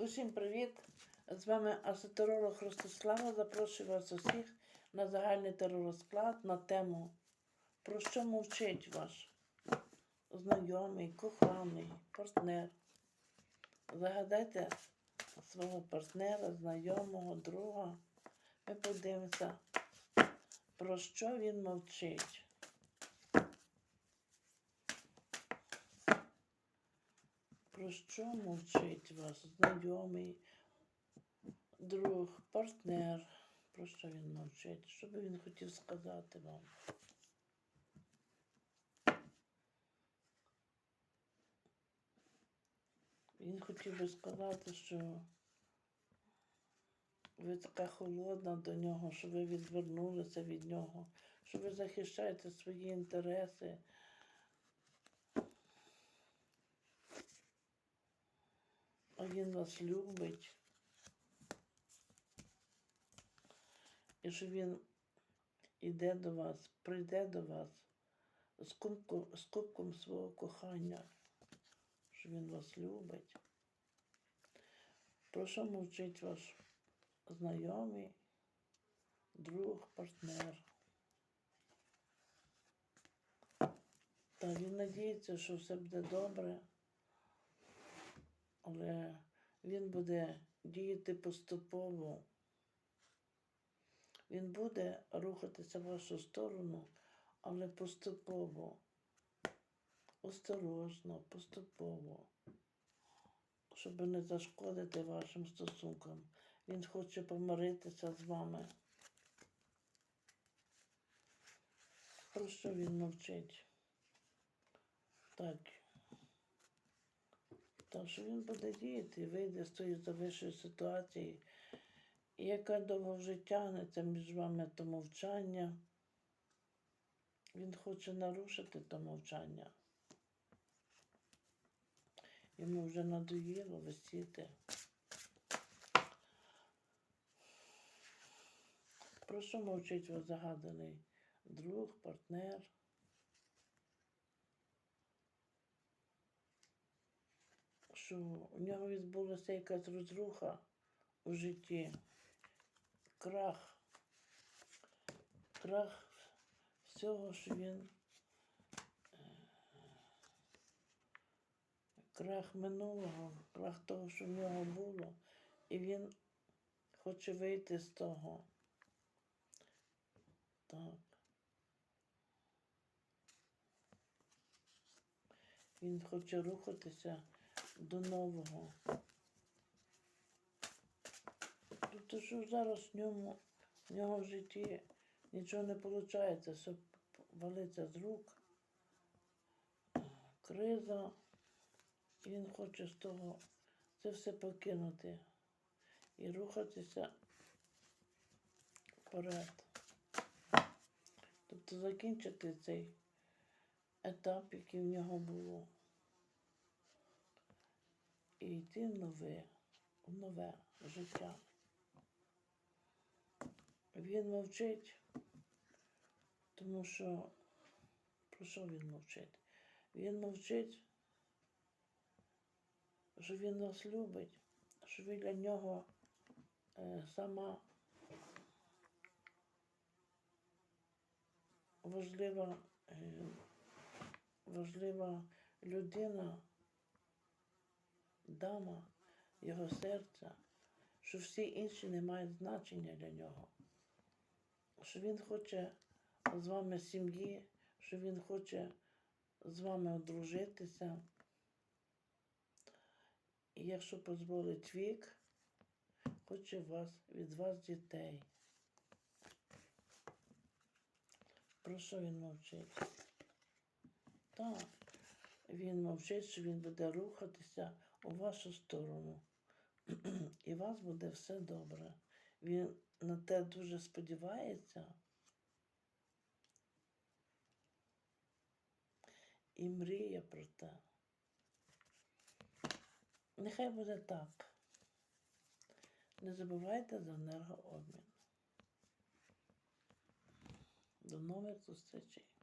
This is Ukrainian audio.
Усім привіт! З вами асотеролог Ростислава. Запрошую вас усіх на загальний теророзклад на тему Про що мовчить ваш знайомий, коханий, партнер. Загадайте свого партнера, знайомого, друга. Ми подивимося, про що він мовчить. Що мовчить вас знайомий, друг, партнер? Про що він мовчить? Що би він хотів сказати вам? Він хотів би сказати, що ви така холодна до нього, що ви відвернулися від нього, що ви захищаєте свої інтереси. Він вас любить. І що він іде до вас, прийде до вас з кубком, з кубком свого кохання, що він вас любить. Про що мовчить ваш знайомий, друг, партнер? Та він надіється, що все буде добре але він буде діяти поступово. Він буде рухатися в вашу сторону, але поступово, осторожно, поступово, щоб не зашкодити вашим стосункам. Він хоче помиритися з вами. Про що він мовчить? Так. Та що він буде діяти, вийде з тої завищої ситуації, і яка довго вже тягнеться між вами то мовчання. Він хоче нарушити то мовчання. Йому вже надоїло висіти. Про що мовчить вас загаданий друг, партнер? Що у нього відбулася якась розруха у житті, крах, крах всього, що він, е, крах минулого, крах того, що в нього було, і він хоче вийти з того. Так. Він хоче рухатися до нового. Тобто, що зараз в ньому, в нього в житті нічого не виходить, все валиться з рук, криза, і він хоче з того це все покинути і рухатися вперед. Тобто закінчити цей етап, який в нього було і йти в нове, в нове життя. Він мовчить, тому що про що він мовчить? Він мовчить, що він нас любить, що ви для нього е, сама важлива, е, важлива людина дама його серця, що всі інші не мають значення для нього, що він хоче з вами сім'ї, що він хоче з вами одружитися. І якщо дозволить вік, хоче вас, від вас дітей. Про що він мовчить? Так, він мовчить, що він буде рухатися у вашу сторону. І у вас буде все добре. Він на те дуже сподівається. І мріє про те. Нехай буде так. Не забувайте за енергообмін. До нових зустрічей.